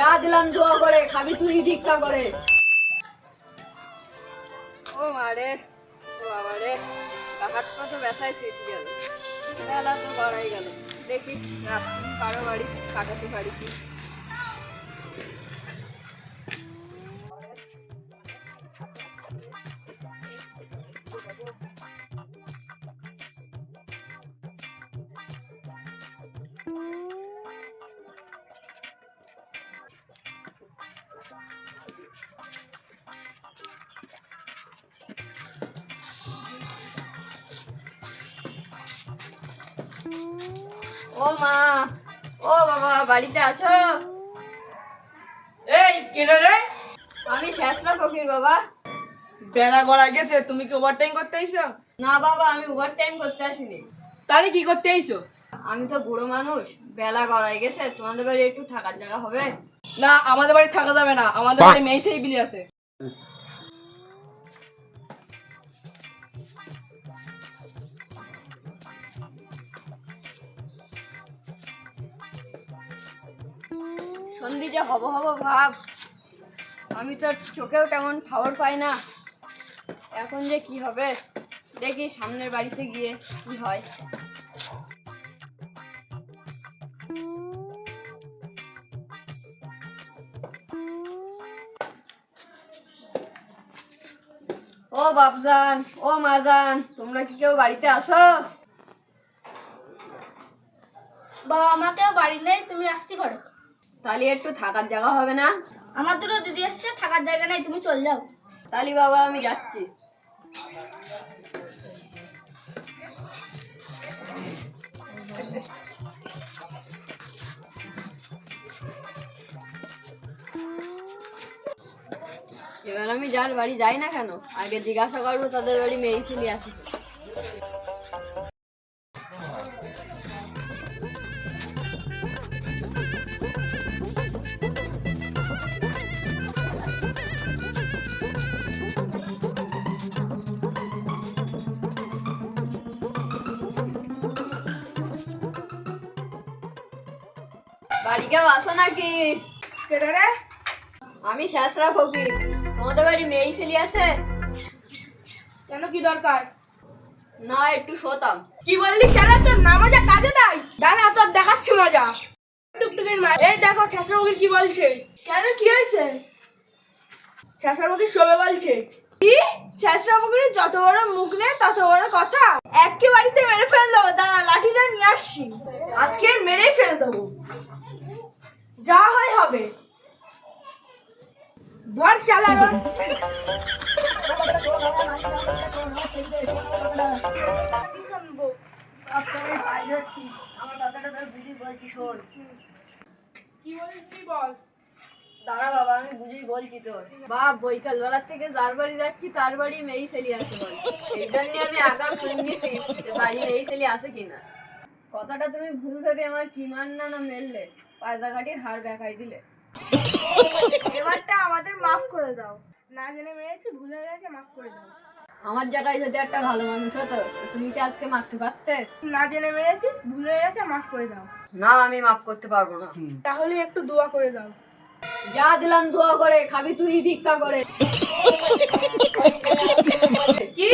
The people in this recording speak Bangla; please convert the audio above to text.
যা দিলাম দোয়া করে, খাবি তুই ভিক্ষা করে। ও মারে ও আবারে হাত পা তো ব্যথায় ফেটে গেল। বেলা তো বাড়াই গেল। দেখি, রাত কারও বাড়ি কাটাতে পারি কি? ও মা ও বাবা বাড়িতে আছো? এই কেন রে আমি শেষরা ফকির বাবা। বেলা গড়া গেছে তুমি কি ওভারটাইম করতে আইছো? না বাবা আমি ওভার টাইম করতে আসিনি। তাহলে কি করতে আইছো? আমি তো বুড়ো মানুষ বেলা গড়াই গেছে তোমাদের বাড়ি একটু থাকার জায়গা হবে? না আমাদের বাড়ি থাকা যাবে না আমাদের বাড়ি মেয়ে সেই বিলি আছে। সন্ধি যে হব হব ভাব, আমি তো চোখেও তেমন খবর পাই না। এখন যে কি হবে, দেখি সামনের বাড়িতে গিয়ে কি হয়। ও বাপজান, ও মাজান, তোমরা কি কেউ বাড়িতে আসো? বাবা, আমাকেও বাড়ি নেই তুমি আসতে করো তাহলে একটু থাকার জায়গা হবে না? আমার দুটো দিদি এসছে থাকার জায়গা নাই তুমি চল যাও। তাহলে বাবা আমি যাচ্ছি। এবার আমি যার বাড়ি যাই না কেন আগে জিজ্ঞাসা করব তাদের বাড়ি মেয়ে ছেলে আসে। বাড়ি কেউ আসো নাকি রে আমি শেষরা ফকির। তোমাদের বাড়ি মেয়ে ছেলে আছে? কেন কি দরকার? না একটু শোতাম। কি বললি সেটা তোর না মজা কাজে নাই? দাঁড়া তোর দেখাচ্ছি মজা। টুকটুকির মা এই দেখো ছেঁচড়ামুখীর কি বলছে? কেন কি হয়েছে? ছেঁচড়ামুখী শোবে বলছে। কি? ছেঁচড়ামুখীর যত বড় মুখ নেই তত বড় কথা। এককে বাড়িতে মেরে ফেল দেবো। দাঁড়া লাঠিটা নিয়ে আসছি। আজকে মেরেই ফেল দেবো। যা হয় হবে। ধর চালা আমার কথাটা তোর বলছি শোন। কি বল। দাঁড়া বাবা আমি বুঝেই বলছি তোর। বাপ বৈকাল বেলার থেকে যার বাড়ি যাচ্ছি তার বাড়ি মেয়ে ছেলে আসে বল। এই জন্য আমি আগাম শুনছি বাড়ি মেয়ে ছেলে আসে কিনা। কথাটা তুমি ভুল ভেবে আমার কি মান না না মেললে পায়দা কাটির হাড় দেখাই দিলে। এবারটা আমাদের মাফ করে দাও। না জেনে মেরেছি ভুলে গেছে মাফ করে দাও। আমার জায়গায় যদি একটা ভালো মানুষ হতো তুমি কি আজকে মারতে পারতে? না জেনে মেরেছি ভুলে গেছে মাফ করে দাও। না আমি মাফ করতে পারব না। তাহলে একটু দোয়া করে দাও। যা দিলাম দোয়া করে খাবি তুই ভিক্ষা করে। কি?